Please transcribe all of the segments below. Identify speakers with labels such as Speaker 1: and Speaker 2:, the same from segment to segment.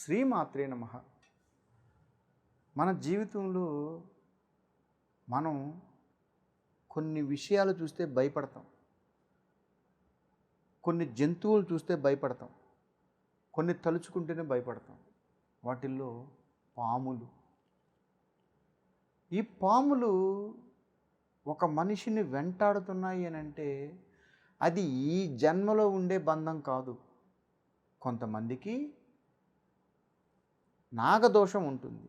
Speaker 1: శ్రీమాత్రే నమ. మన జీవితంలో మనం కొన్ని విషయాలు చూస్తే భయపడతాం. కొన్ని జంతువులు చూస్తే భయపడతాం. కొన్ని తలుచుకుంటేనే భయపడతాం. వాటిల్లో పాములు. ఈ పాములు ఒక మనిషిని వెంటాడుతున్నాయి అని అంటే అది ఈ జన్మలో ఉండే బంధం కాదు. కొంతమందికి నాగదోషం ఉంటుంది.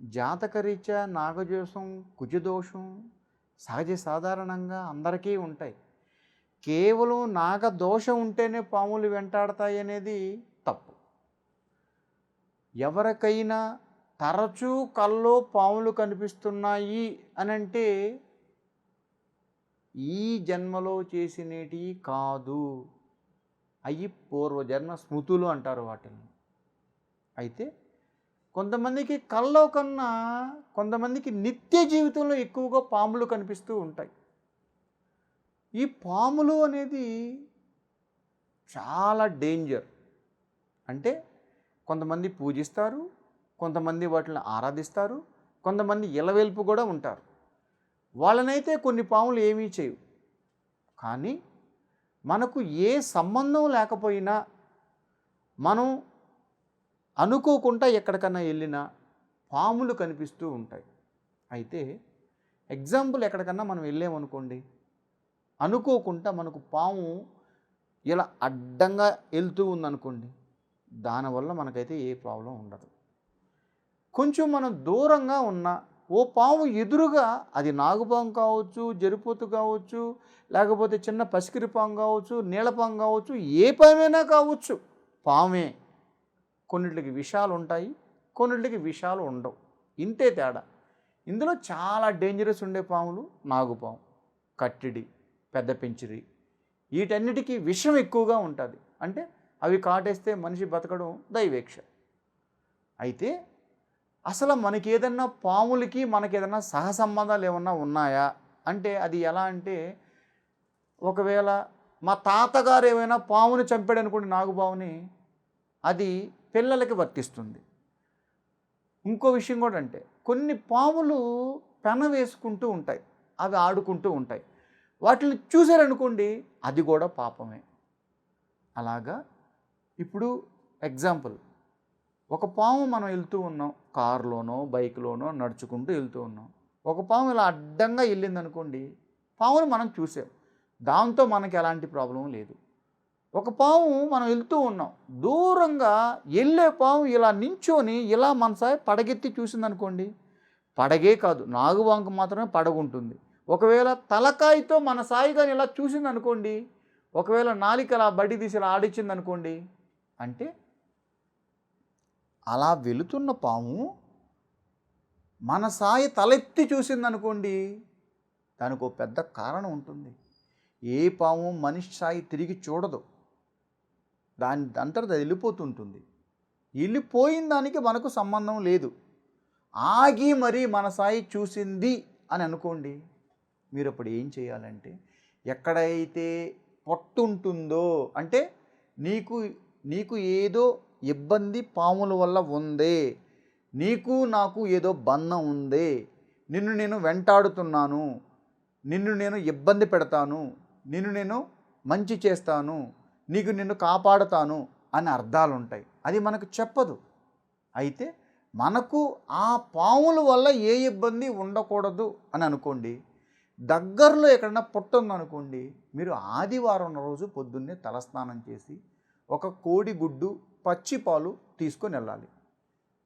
Speaker 1: జాతకరీత్యా నాగదోషం కుజదోషం సహజ సాధారణంగా అందరికీ ఉంటాయి. కేవలం నాగదోషం ఉంటేనే పాములు వెంటాడతాయి అనేది తప్పు. ఎవరికైనా తరచూ కల్లో పాములు కనిపిస్తున్నాయి అని అంటే ఈ జన్మలో చేసినటి కాదు. అవి పూర్వజన్మ స్మృతులు అంటారు వాటిని అయితే కొంతమందికి కల్లో కన్నా కొంతమందికి నిత్య జీవితంలో ఎక్కువగా పాములు కనిపిస్తూ ఉంటాయి. ఈ పాములు అనేది చాలా డేంజర్. అంటే కొంతమంది పూజిస్తారు కొంతమంది వాటిని ఆరాధిస్తారు కొంతమంది ఇలవేల్పు కూడా ఉంటారు. వాళ్ళనైతే కొన్ని పాములు ఏమీ చేయవు. కానీ మనకు ఏ సంబంధం లేకపోయినా మనం అనుకోకుండా ఎక్కడికన్నా వెళ్ళినా పాములు కనిపిస్తూ ఉంటాయి. అయితే ఎగ్జాంపుల్ ఎక్కడికన్నా మనం వెళ్ళామనుకోండి అనుకోకుండా మనకు పాము ఇలా అడ్డంగా వెళ్తూ ఉందనుకోండి దానివల్ల మనకైతే ఏ ప్రాబ్లం ఉండదు. కొంచెం మనం దూరంగా ఉన్న ఓ పాము ఎదురుగా అది నాగుపాము కావచ్చు జరిపోతు కావచ్చు లేకపోతే చిన్న పసికిరి పాము కావచ్చు నీళ్ళపాము కావచ్చు ఏ పామైనా కావచ్చు పామే. కొన్నిటికి విషాలు ఉంటాయి కొన్నిటికి విషాలు ఉండవు ఇంతే తేడా. ఇందులో చాలా డేంజరస్ ఉండే పాములు నాగుపాము కట్టిడి పెద్ద పెంచిరి. వీటన్నిటికీ విషం ఎక్కువగా ఉంటుంది. అంటే అవి కాటేస్తే మనిషి బతకడం దైవేక్ష. అయితే అసలు మనకి ఏదన్నా పాములకి మనకి ఏదన్నా సహసంబంధాలు ఏమన్నా ఉన్నాయా? అంటే అది ఎలా అంటే ఒకవేళ మా తాతగారు ఏమైనా పాముని చంపాడు అనుకోండి నాగుబావుని అది పిల్లలకి వర్తిస్తుంది. ఇంకో విషయం కూడా అంటే కొన్ని పాములు పెన వేసుకుంటూ ఉంటాయి. అవి ఆడుకుంటూ ఉంటాయి. వాటిని చూశారనుకోండి అది కూడా పాపమే. అలాగా? ఇప్పుడు ఎగ్జాంపుల్. ఒక పాము మనం వెళ్తూ ఉన్నాం కారులోనో బైక్లోనో నడుచుకుంటూ వెళ్తూ ఉన్నాం. ఒక పాము ఇలా అడ్డంగా వెళ్ళింది అనుకోండి పాముని మనం చూసాం. దాంతో మనకి ఎలాంటి ప్రాబ్లం లేదు. ఒక పాము మనం వెళ్తూ ఉన్నాం. దూరంగా వెళ్ళే పాము ఇలా నించొని ఇలా మన సాయి పడగెత్తి చూసిందనుకోండి పడగే కాదు నాగువాంకు మాత్రమే పడగుంటుంది. ఒకవేళ తలకాయతో మన సాయిగాని ఇలా చూసిందనుకోండి ఒకవేళ నాలిక అలా బడి తీసి ఇలా అనుకోండి అంటే అలా వెళుతున్న పాము మన సాయి తలెత్తి చూసిందనుకోండి దానికి ఒక పెద్ద కారణం ఉంటుంది. ఏ పాము మనిషి సాయి తిరిగి చూడదు. దాని అంతటా అది వెళ్ళిపోతుంటుంది. వెళ్ళిపోయిన దానికి మనకు సంబంధం లేదు. ఆగి మరి మన సాయి చూసింది అని అనుకోండి మీరు అప్పుడు ఏం చేయాలంటే ఎక్కడైతే పొట్టుంటుందో అంటే నీకు నీకు ఏదో ఇబ్బంది పాముల వల్ల ఉందే నీకు నాకు ఏదో బంధం ఉందే నిన్ను నేను వెంటాడుతున్నాను నిన్ను నేను ఇబ్బంది పెడతాను నిన్ను నేను మంచి చేస్తాను నీకు నిన్ను కాపాడుతాను అని అర్థాలు ఉంటాయి అది మనకు చెప్పదు. అయితే మనకు ఆ పాముల వల్ల ఏ ఇబ్బంది ఉండకూడదు అని అనుకోండి దగ్గరలో ఎక్కడన్నా పుట్ట ఉందనుకోండి మీరు ఆదివారం రోజు పొద్దున్నే తలస్నానం చేసి ఒక కోడి గుడ్డు పచ్చి పాలు తీసుకొని వెళ్ళాలి.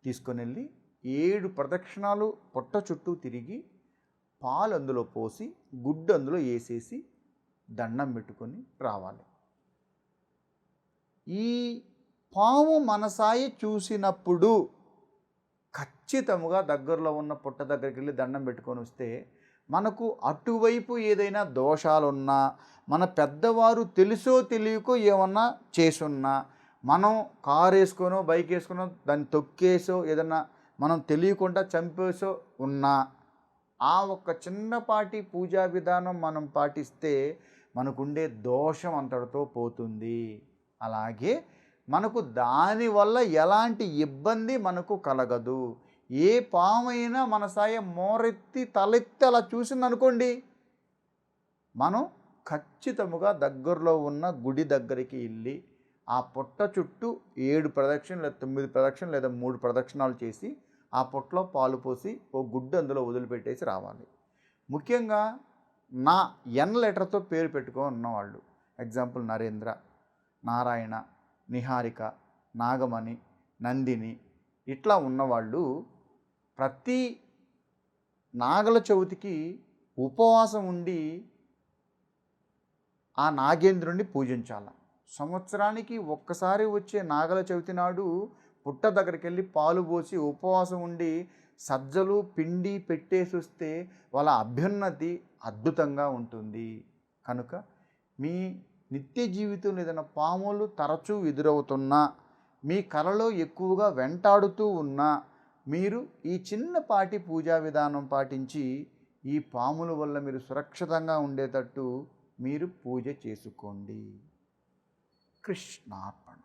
Speaker 1: తీసుకొని వెళ్ళి ఏడు ప్రదక్షిణాలు పొట్ట చుట్టూ తిరిగి పాలు అందులో పోసి గుడ్డు అందులో వేసేసి దండం పెట్టుకొని రావాలి. ఈ పాము మనసాయి చూసినప్పుడు ఖచ్చితముగా దగ్గరలో ఉన్న పుట్ట దగ్గరికి వెళ్ళి దండం పెట్టుకొని వస్తే మనకు అటువైపు ఏదైనా దోషాలున్నా మన పెద్దవారు తెలుసో తెలియకో ఏమన్నా చేసున్నా మనం కారు వేసుకొనో బైక్ వేసుకొనో దాన్ని తొక్కేసో ఏదన్నా మనం తెలియకుండా చంపేసో ఉన్నా ఆ ఒక్క చిన్నపాటి పూజా విధానం మనం పాటిస్తే మనకుండే దోషం అంతటితో పోతుంది. అలాగే మనకు దానివల్ల ఎలాంటి ఇబ్బంది మనకు కలగదు. ఏ పామైనా మన సాయ మోరెత్తి తలెత్తి అలా చూసిందనుకోండి మనం ఖచ్చితముగా దగ్గరలో ఉన్న గుడి దగ్గరికి వెళ్ళి ఆ పుట్ట చుట్టూ ఏడు ప్రదక్షిణ లేదా తొమ్మిది ప్రదక్షిణ లేదా మూడు ప్రదక్షిణాలు చేసి ఆ పుట్టలో పాలు పోసి ఓ గుడ్డు అందులో వదిలిపెట్టేసి రావాలి. ముఖ్యంగా నా ఎన్ లెటర్తో పేరు పెట్టుకొని ఉన్నవాళ్ళు. ఎగ్జాంపుల్ నరేంద్ర. నారాయణ నిహారిక నాగమణి నందిని ఇట్లా ఉన్నవాళ్ళు ప్రతి నాగల చవితికి ఉపవాసం ఉండి ఆ నాగేంద్రుణ్ణి పూజించాలి. సంవత్సరానికి ఒక్కసారి వచ్చే నాగల చవితి నాడు పుట్ట దగ్గరికి వెళ్ళి పాలు పోసి ఉపవాసం ఉండి సజ్జలు పిండి పెట్టేసి వస్తే వాళ్ళ అభ్యున్నతి అద్భుతంగా ఉంటుంది. కనుక మీ నిత్య జీవితంలో ఏదైనా పాములు తరచూ ఎదురవుతున్నా మీ కలలో ఎక్కువగా వెంటాడుతూ ఉన్నా మీరు ఈ చిన్నపాటి పూజా విధానం పాటించి ఈ పాముల వల్ల మీరు సురక్షితంగా ఉండేటట్టు మీరు పూజ చేసుకోండి. కృష్ణార్పణ.